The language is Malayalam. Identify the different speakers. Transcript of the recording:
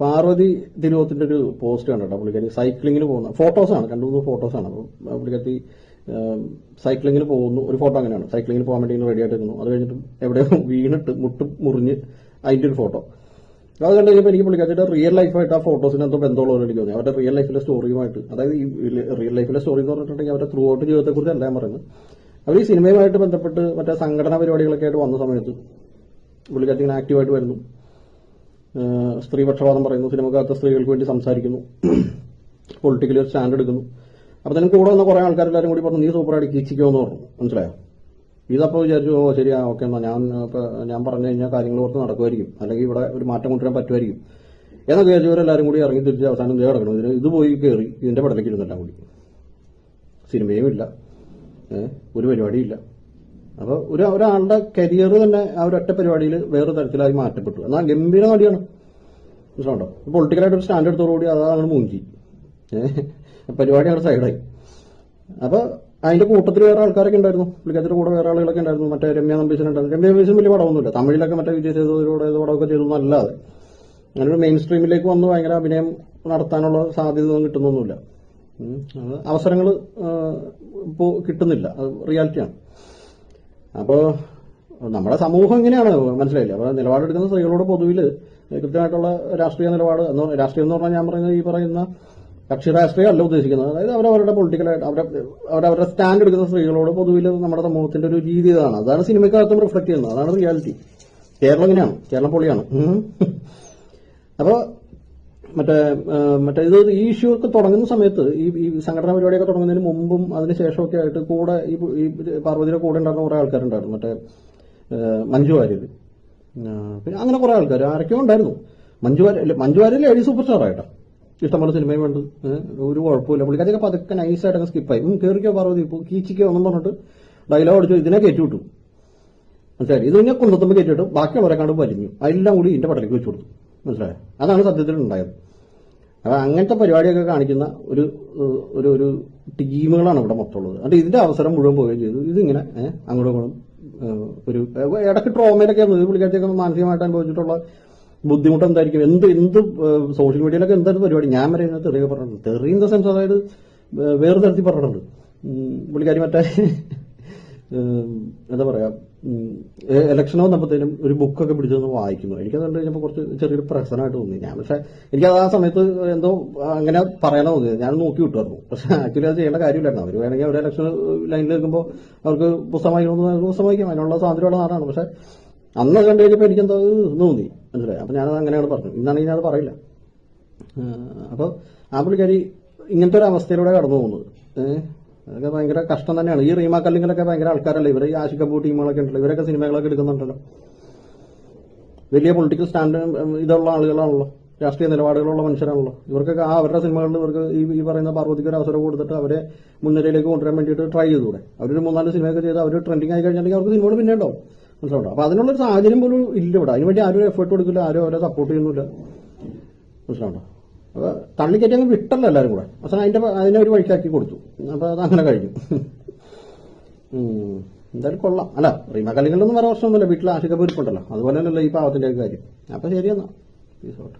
Speaker 1: പാർവതി തിരുവത്തിന്റെ ഒരു പോസ്റ്റ് കണ്ടോ പുള്ളിക്കാരി സൈക്ലിങ്ങിന് പോകുന്ന ഫോട്ടോസാണ് രണ്ടു മൂന്ന് ഫോട്ടോസാണ് അപ്പോൾ പുള്ളിക്കാരി സൈക്ലിങ്ങിന് പോകുന്നു. ഒരു ഫോട്ടോ അങ്ങനെയാണ്. സൈക്ലിങ്ങിന് പോകാൻ വേണ്ടി റെഡി ആയിട്ട് നിൽക്കുന്നു. അത് കഴിഞ്ഞിട്ട് എവിടെയോ വീണിട്ട് മുട്ട് മുറിഞ്ഞ് അതിന്റെ ഒരു ഫോട്ടോ അത് കണ്ടു കഴിഞ്ഞപ്പോൾ എനിക്ക് പുള്ളിക്കാരിയുടെ റിയൽ ലൈഫായിട്ട് ആ ഫോട്ടോസിന് എന്തോ ബന്ധമുള്ളവർ എനിക്ക് തോന്നി അവരുടെ റിയൽ ലൈഫിലെ സ്റ്റോറിയുമായിട്ട് അതായത് ഈ റിയൽ ലൈഫിലെ സ്റ്റോറി എന്ന് പറഞ്ഞിട്ടുണ്ടെങ്കിൽ അവരുടെ ത്രൂ ഔട്ട് ജീവിതത്തെക്കുറിച്ച് അല്ല ഞാൻ പറയുന്നത്. അവർ ഈ സിനിമയുമായിട്ട് ബന്ധപ്പെട്ട് മറ്റേ സംഘടനാ പരിപാടികളൊക്കെ ആയിട്ട് വന്ന സമയത്ത് പുള്ളിക്കാരി ഇങ്ങനെ ആക്റ്റീവായിട്ട് വരുന്നു. സ്ത്രീപക്ഷപാതം പറയുന്നു സിനിമക്കകത്ത് സ്ത്രീകൾക്ക് വേണ്ടി സംസാരിക്കുന്നു പൊളിറ്റിക്കലി ഒരു സ്റ്റാൻഡ് എടുക്കുന്നു. അപ്പൊ നിനക്ക് കൂടെ വന്ന കുറെ ആൾക്കാരെല്ലാരും കൂടി പറഞ്ഞു നീ സൂപ്പറായിട്ട് കീച്ചിക്കോ എന്ന് പറഞ്ഞു. മനസ്സിലായോ? ഇതപ്പോ വിചാരിച്ചു ഓ ശരിയാ ഓക്കെ എന്നാ ഞാൻ ഞാൻ പറഞ്ഞു കഴിഞ്ഞാൽ കാര്യങ്ങൾ ഓർത്ത് നടക്കുമായിരിക്കും. അല്ലെങ്കിൽ ഇവിടെ ഒരു മാറ്റം കൊണ്ടുവരാൻ പറ്റുമായിരിക്കും. എന്നൊക്കെ വിചാരിച്ചവരെല്ലാരും കൂടി ഇറങ്ങി തിരിച്ച് അവസാനം ഇതേ കിടക്കണം. ഇതിന് ഇത് പോയി കയറി ഇതിന്റെ പടലേക്ക് ഇരുന്നെല്ലാം കൂടി. സിനിമയും ഇല്ല. ഒരു പരിപാടിയില്ല അപ്പൊ ഒരു ഒരാളുടെ കരിയർ തന്നെ ആ ഒരു ഒറ്റ പരിപാടിയിൽ വേറെ തരത്തിലായി മാറ്റപ്പെട്ടു. എന്നാൽ ഗംഭീര നടിയാണ്. മനസ്സിലുണ്ടോ പൊളിറ്റിക്കലായിട്ട് ഒരു സ്റ്റാൻഡ് എടുത്തോടുകൂടി അതാണ് മൂഞ്ചി. ഏഹ് പരിപാടി അവിടെ സൈഡായി അപ്പൊ അതിന്റെ കൂട്ടത്തിൽ വേറെ ആൾക്കാരൊക്കെ ഉണ്ടായിരുന്നു. പുള്ളിക്കാരുടെ കൂടെ വേറെ ആളുകളൊക്കെ ഉണ്ടായിരുന്നു. മറ്റേ രമ്യ നമ്പീശൻ ഉണ്ടായിരുന്നു. രമ്യ നമ്പീശൻ വലിയ പടമൊന്നുമില്ല. തമിഴിലൊക്കെ മറ്റേ വിജയ് സേതുപതിയുടെ പടമൊക്കെ ചെയ്തു അല്ലാതെ അങ്ങനെ ഒരു മെയിൻ സ്ട്രീമിലേക്ക് വന്ന് ഭയങ്കര അഭിനയം നടത്താനുള്ള സാധ്യത ഒന്നും കിട്ടുന്നൊന്നുമില്ല. അവസരങ്ങൾ ഇപ്പോൾ കിട്ടുന്നില്ല. അത് റിയാലിറ്റിയാണ് അപ്പോൾ നമ്മുടെ സമൂഹം ഇങ്ങനെയാണ് മനസ്സിലായില്ലേ? അപ്പോൾ നിലപാടെടുക്കുന്ന സ്ത്രീകളോട് പൊതുവിൽ കൃത്യമായിട്ടുള്ള രാഷ്ട്രീയ നിലപാട് എന്ന് രാഷ്ട്രീയം എന്ന് പറഞ്ഞാൽ ഞാൻ പറയുന്നത് ഈ പറയുന്ന കക്ഷി രാഷ്ട്രീയം അല്ല ഉദ്ദേശിക്കുന്നത്. അതായത് അവരവരുടെ പൊളിറ്റിക്കലായിട്ട് അവരെ അവരവരുടെ സ്റ്റാൻഡ് എടുക്കുന്ന സ്ത്രീകളോട് പൊതുവിൽ നമ്മുടെ സമൂഹത്തിന്റെ ഒരു രീതി ഇതാണ്. അതാണ് സിനിമക്കകത്തും റിഫ്ലക്ട് ചെയ്യുന്നത്. അതാണ് റിയാലിറ്റി കേരളം ഇങ്ങനെയാണ്. കേരളം പൊളിയാണ്. അപ്പോൾ മറ്റേ മറ്റേ ഇത് ഈ ഇഷ്യൂ ഒക്കെ തുടങ്ങുന്ന സമയത്ത് ഈ ഈ സംഘടനാ പരിപാടിയൊക്കെ തുടങ്ങുന്നതിന് മുമ്പും അതിന് ശേഷമൊക്കെ ആയിട്ട് കൂടെ ഈ ഈ പാർവതിയുടെ കൂടെ ഉണ്ടായിരുന്ന കുറെ ആൾക്കാരുണ്ടായിരുന്നു. മറ്റേ മഞ്ജു വാര്യർ പിന്നെ അങ്ങനെ കുറെ ആൾക്കാർ ആരൊക്കെയോ ഉണ്ടായിരുന്നു. Manju Warrier Manju Warrier lady superstar ആയിട്ടാ. ഇഷ്ടംപോലെ സിനിമയും വേണ്ട ഒരു കുഴപ്പമില്ല പുള്ളിക്കാരൊക്കെ പതുക്കെ നൈസായിട്ട് അങ്ങ് സ്കിപ്പായി കയറിക്കോ പാർവതി ഇപ്പോൾ കീച്ചിക്കോ എന്നും പറഞ്ഞിട്ട് ഡയലോഗ് അടിച്ചു. ഇതിനെ കയറ്റിവിട്ടു മനസ്സിലായി? ഇത് കൊണ്ടുത്തുമ്പോൾ കയറ്റിവിട്ടു ബാക്കിയുള്ളവരെ കണ്ട് വലിഞ്ഞു. അതെല്ലാം കൂടി ഇതിന്റെ പടലേക്ക് വെച്ചു കൊടുത്തു. മനസ്സിലായോ? അതാണ് സത്യത്തിൽ ഉണ്ടായത് അപ്പൊ അങ്ങനത്തെ പരിപാടിയൊക്കെ കാണിക്കുന്ന ഒരു ഒരു ഒരു ടീമുകളാണ് ഇവിടെ മൊത്തമുള്ളത് എന്നിട്ട് ഇതിന്റെ അവസരം മുഴുവൻ പോവുകയും ചെയ്തു. ഇതിങ്ങനെ അങ്ങോട്ടും ഇങ്ങോട്ടും ഒരു ഇടയ്ക്ക് ട്രോമയിലൊക്കെ പുള്ളിക്കാരിയൊക്കെ മാനസികമായിട്ട് അനുഭവിച്ചിട്ടുള്ള ബുദ്ധിമുട്ട് എന്തായിരിക്കും? എന്ത് എന്ത് സോഷ്യൽ മീഡിയയിലൊക്കെ എന്തായിരുന്നു പരിപാടി? ഞാൻ വരെ ഇതിനകത്ത് തെറിയൊക്കെ പറഞ്ഞിട്ടുണ്ട്. തെറി ഇൻ ദ സെൻസ് അതായത് വേറെ തരത്തിൽ പറഞ്ഞിട്ടുണ്ട്. പുള്ളിക്കാരി മറ്റേ എന്താ പറയാ ഇലക്ഷൻ വന്നപ്പോഴത്തേനും ഒരു ബുക്കൊക്കെ പിടിച്ചൊന്ന് വായിക്കുന്നു. എനിക്കത് കണ്ടു കഴിഞ്ഞപ്പോൾ കുറച്ച് ചെറിയൊരു പ്രശ്നമായിട്ട് തോന്നി. ഞാൻ പക്ഷെ എനിക്കത് ആ സമയത്ത് എന്തോ അങ്ങനെ പറയണ തോന്നിയത്. ഞാൻ നോക്കി വിട്ടുമായിരുന്നു പക്ഷെ ആക്ച്വലി അത് ചെയ്യേണ്ട കാര്യമില്ലായിരുന്നു. അവർ വേണമെങ്കിൽ അവർ ഇലക്ഷൻ ലൈനിൽ നിൽക്കുമ്പോൾ അവർക്ക് പുസ്തകം വായിക്കണമെന്ന് പുസ്തകം വായിക്കാം അതിനുള്ള സ്വാതന്ത്ര്യമുള്ള നാടാണ്. പക്ഷെ അന്ന് കണ്ടു കഴിഞ്ഞപ്പോൾ എനിക്കെന്തോ തോന്നി. മനസ്സിലായി? അപ്പം ഞാനത് അങ്ങനെയാണ് പറഞ്ഞു ഇന്നാണെങ്കിൽ ഞാനത് പറയില്ല. അപ്പോൾ ആ പുള്ളിക്കാരി ഇങ്ങനത്തെ ഒരു അവസ്ഥയിലൂടെ കടന്നു പോകുന്നത്. ഏഹ് അതൊക്കെ ഭയങ്കര കഷ്ടം തന്നെയാണ്. ഈ റീമാ കല്ലിങ്ങിലൊക്കെ ഭയങ്കര ആൾക്കാരല്ലേ. ഇവർ ഈ ആശിക്കപ്പൂ ടീമുകളൊക്കെ ഉണ്ടല്ലോ. ഇവരൊക്കെ സിനിമകളൊക്കെ എടുക്കുന്നുണ്ടല്ലോ. വലിയ പൊളിറ്റിക്കൽ സ്റ്റാൻഡ് ഇതുള്ള ആളുകളാണല്ലോ. രാഷ്ട്രീയ നിലപാടുകളുള്ള മനുഷ്യരാണല്ലോ. ഇവർക്കൊക്കെ ആ അവരുടെ സിനിമകളിൽ ഇവർക്ക് ഈ ഈ പറയുന്ന പാർവതിക്ക് ഒരു അവസരം കൊടുത്തിട്ട് അവരെ മുൻനിരയിലേക്ക് കൊണ്ടുവരാൻ വേണ്ടിയിട്ട് ട്രൈ ചെയ്തുകൂടെ? അവരൊരു മൂന്നാൽ സിനിമയൊക്കെ ചെയ്ത് അവർ ട്രെൻഡിങ് ആയി കഴിഞ്ഞിട്ടുണ്ടെങ്കിൽ അവർക്ക് സിനിമകൾ പിന്നെ ഉണ്ടാവും. മനസ്സിലുണ്ടോ അപ്പൊ അതിനുള്ളൊരു സാഹചര്യം പോലും ഇല്ല ഇവിടെ. അതിനുവേണ്ടി ആരും എഫേർട്ട് കൊടുക്കില്ല. ആരും അവരെ സപ്പോർട്ട് ചെയ്യുന്നില്ല. മനസ്സിലാവണ്ടോ? അപ്പൊ തള്ളിക്കറ്റി അങ്ങ് വിട്ടല്ലോ എല്ലാവരും കൂടെ. അവസാനം അതിന്റെ അതിനെ ഒരു വഴിക്കാക്കി കൊടുത്തു. അപ്പൊ അത് അങ്ങനെ കഴിഞ്ഞു. എന്തായാലും കൊള്ളാം. അല്ല റീമ കല്ലിങ്ങളിലൊന്നും വേറെ പ്രശ്നമൊന്നുമില്ല. വീട്ടിൽ ആശുപത്രി പോയിട്ടുണ്ടല്ലോ അതുപോലെ തന്നെയല്ല ഈ പാവത്തിന്റെ കാര്യം. അപ്പൊ ശരിയെന്നാ. Peace out